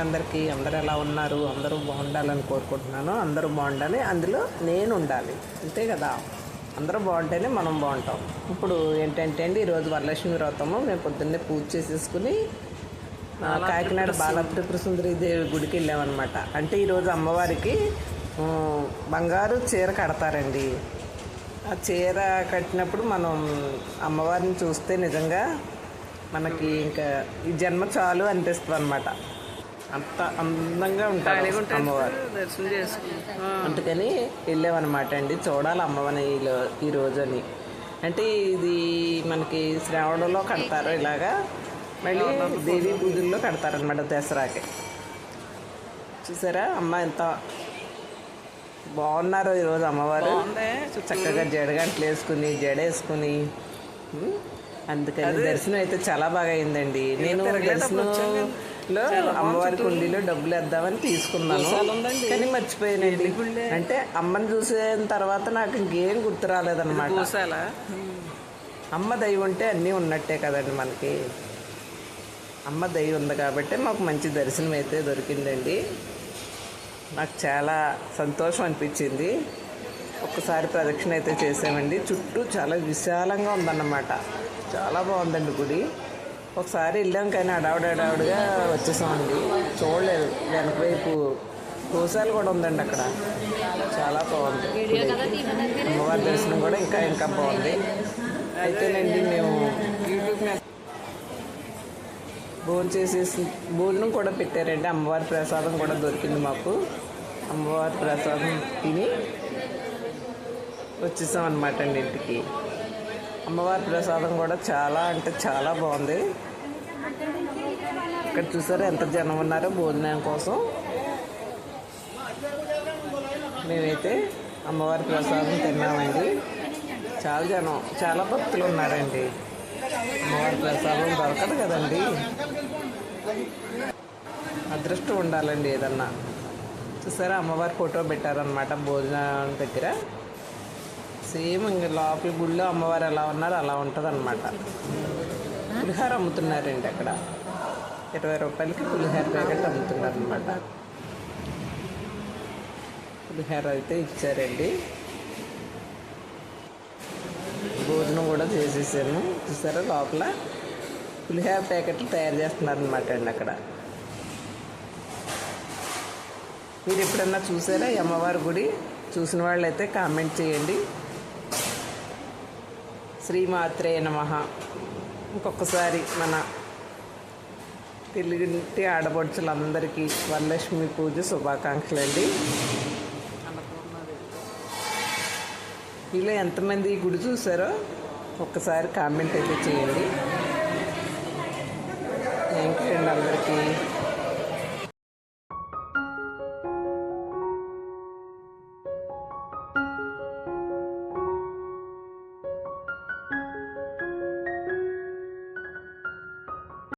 అందరూ బాగుండాలని కోరుకుంటున్నాను. అందరూ బాగుండాలి. అందులో నేను ఉండాలి. అంతే కదా? అందరూ బాగుంటేనే మనం బాగుంటాం. ఇప్పుడు ఏంటంటే అండి ఈరోజు వరలక్ష్మి వ్రతము. మేము పొద్దున్నే పూజ చేసేసుకుని కాకినాడ బాలత్రిపుర సుందరి దేవి గుడికి వెళ్ళామన్నమాట. అంటే ఈరోజు అమ్మవారికి బంగారు చీర కడతారండి. ఆ చీర కట్టినప్పుడు మనం అమ్మవారిని చూస్తే నిజంగా మనకి ఇంకా ఈ జన్మ చాలు అనిపిస్తుంది అనమాట అంత అందంగా ఉంటారు అమ్మవారు. దర్శనం చేసుకుంటాం అందుకని వెళ్ళామన్నమాట అండి. చూడాలి అమ్మవారిని ఈలో- ఈ రోజు అని అంటే ఇది మనకి శ్రావణంలో కడతారు ఇలాగా. మళ్ళీ దేవి పూజల్లో కడతారనమాట దసరాకి. చూసారా? అమ్మ ఎంత బాగున్నారు ఈరోజు అమ్మవారు. చక్కగా జడగంటలు వేసుకుని జడ వేసుకుని అందుకని దర్శనం అయితే చాలా బాగా అయిందండి. నేను దర్శనంలో అమ్మవారి కుండీలో డబ్బులు వేద్దామని తీసుకున్నాను. కానీ మర్చిపోయానండి. అంటే అమ్మని చూసిన తర్వాత నాకు ఇంకేం గుర్తు రాలేదన్నమాట. అమ్మ దయ ఉంటే అన్నీ ఉన్నట్టే కదండి మనకి. అమ్మ దయ ఉంది కాబట్టి మాకు మంచి దర్శనం అయితే దొరికిందండి. నాకు చాలా సంతోషం అనిపించింది. ఒక్కసారి ప్రదక్షిణ అయితే చేసామండి. చుట్టూ చాలా విశాలంగా ఉందన్నమాట. చాలా బాగుందండి గుడి. ఒకసారి వెళ్ళాం కానీ అడావుడు అడావుడిగా వచ్చేసామండి చూడలేదు వెనక వైపు గోశాల కూడా ఉందండి అక్కడ. చాలా బాగుంది. అమ్మవారి దర్శనం కూడా ఇంకా ఇంకా బాగుంది. అయితేనండి మేము యూట్యూబ్ భోజనం చేసేసి భోజనం కూడా పెట్టారండి. అమ్మవారి ప్రసాదం కూడా దొరికింది మాకు. అమ్మవారి ప్రసాదం తిని వచ్చేసాం అనమాట అండి ఇంటికి. అమ్మవారి ప్రసాదం కూడా చాలా అంటే చాలా బాగుంది. ఇక్కడ చూసారా ఎంత జనం ఉన్నారో భోజనం కోసం. మేమైతే అమ్మవారి ప్రసాదం తిన్నామండి. చాలా జనం చాలా భక్తులు ఉన్నారండి. అమ్మవారి ప్రసాదం దొరకదు కదండి. అదృష్టం ఉండాలండి ఏదన్నా. చూసారా అమ్మవారి ఫోటో పెట్టారనమాట భోజనం దగ్గర. సేమ్ ఇంక లోపల గుళ్ళో అమ్మవారు ఎలా ఉన్నారో అలా ఉంటుంది పులిహార అమ్ముతున్నారండి అక్కడ. ఇరవై రూపాయలకి పులిహార ప్యాకెట్ అమ్ముతున్నారు అనమాట పులిహార అయితే ఇచ్చారండి. భోజనం కూడా చేసేసాను చూసారా లోపల? పులిహార ప్యాకెట్లు తయారు చేస్తున్నారనమాట అండి అక్కడ. మీరు ఎప్పుడన్నా చూసారా అమ్మవారి గుడి? చూసిన వాళ్ళైతే కామెంట్ చేయండి. శ్రీమాత్రే నమ. ఇంకొకసారి మన తెలుగుంటి ఆడపడుచులందరికీ వరలక్ష్మి పూజ శుభాకాంక్షలు అండి. మీలో ఎంతమంది గుడి చూసారో ఒక్కసారి కామెంట్ అయితే చేయండి. థ్యాంక్ యూ అండి అందరికీ.